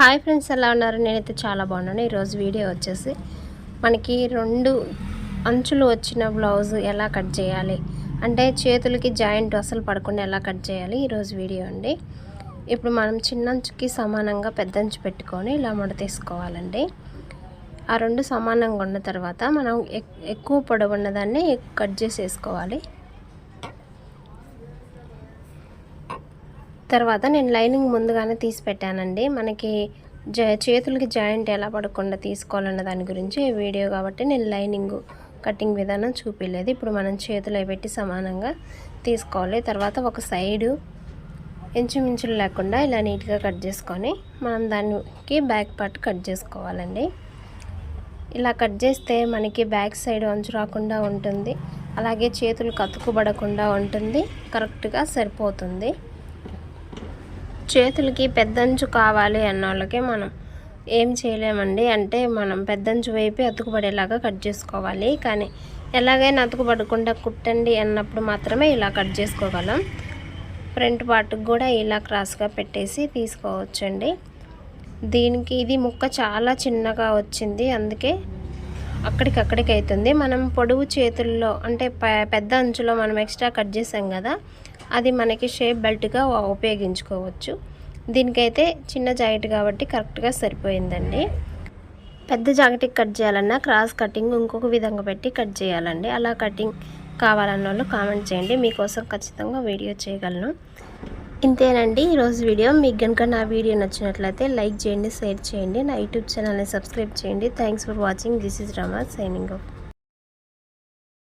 Hi friends ఎలా ఉన్నారు? నేనైతే చాలా బాగున్నాను. ఈరోజు వీడియో వచ్చేసి మనకి రెండు అంచులు వచ్చిన బ్లౌజ్ ఎలా కట్ చేయాలి? అంటే చేతులకి జాయింట్ అసలు పడకుండా ఎలా కట్ చేయాలి? ఈరోజు వీడియో అండి. ఇప్పుడు మనం చిన్న అంచుకి సమానంగా పెద్ద అంచు పెట్టుకొని ఇలా ముడ తీసుకోవాలండి. ఆ రెండు సమానంగా ఉన్న తర్వాత మనం ఎక్- ఎక్కువ పొడవున్నదాన్ని కట్ చేసేసుకోవాలి. తర్వాత నేను లైనింగ్ ముందుగానే తీసి పెట్టానండి. మనకి జ చేతులకి జాయింట్ ఎలా పడకుండా తీసుకోవాలన్న దాని గురించి వీడియో కాబట్టి నేను లైనింగ్ కటింగ్ విధానం చూపించలేదు ఇప్పుడు మనం చేతులు పెట్టి సమానంగా తీసుకోవాలి. తర్వాత ఒక సైడు ఇంచుమించులు లేకుండా ఇలా నీట్గా కట్ చేసుకొని మనం దానికి బ్యాక్ పార్ట్ కట్ చేసుకోవాలండి. ఇలా కట్ చేస్తే మనకి బ్యాక్ సైడ్ అంచు రాకుండా ఉంటుంది. అలాగే చేతులు కతుకుబడకుండా ఉంటుంది. కరెక్ట్గా సరిపోతుంది. చేతులకి పెద్దంచు కావాలి అన్న వాళ్ళకి మనం ఏం చేయలేమండి. అంటే మనం పెద్దంచు వైపు అతుకుపడేలాగా కట్ చేసుకోవాలి. కానీ ఎలాగైనా అతుకుపడకుండా కుట్టండి అన్నప్పుడు మాత్రమే ఇలా కట్ చేసుకోగలం. ఫ్రంట్ పార్ట్కి కూడా ఇలా క్రాస్గా పెట్టేసి తీసుకోవచ్చండి. దీనికి ఇది ముక్క చాలా చిన్నగా వచ్చింది. అందుకే అక్కడికక్కడికి అవుతుంది మనం పొడవు చేతుల్లో అంటే పెద్ద అంచులో మనం ఎక్స్ట్రా కట్ చేసాం కదా అది మనకి షేప్ బెల్ట్గా ఉపయోగించుకోవచ్చు. దీనికైతే చిన్న జాకెట్ కాబట్టి కరెక్ట్గా సరిపోయిందండి. పెద్ద జాకెట్కి కట్ చేయాలన్నా క్రాస్ కటింగ్ ఇంకొక విధంగా పెట్టి కట్ చేయాలండి. అలా కటింగ్ కావాలన్న వాళ్ళు కామెంట్ చేయండి. మీకోసం ఖచ్చితంగా వీడియో చేయగలను. ఇంతేనండి ఈరోజు వీడియో. మీకు కనుక నా వీడియో నచ్చినట్లయితే లైక్ చేయండి షేర్ చేయండి. నా యూట్యూబ్ ఛానల్ని సబ్స్క్రైబ్ చేయండి. Thanks for watching. This is Rama signing off.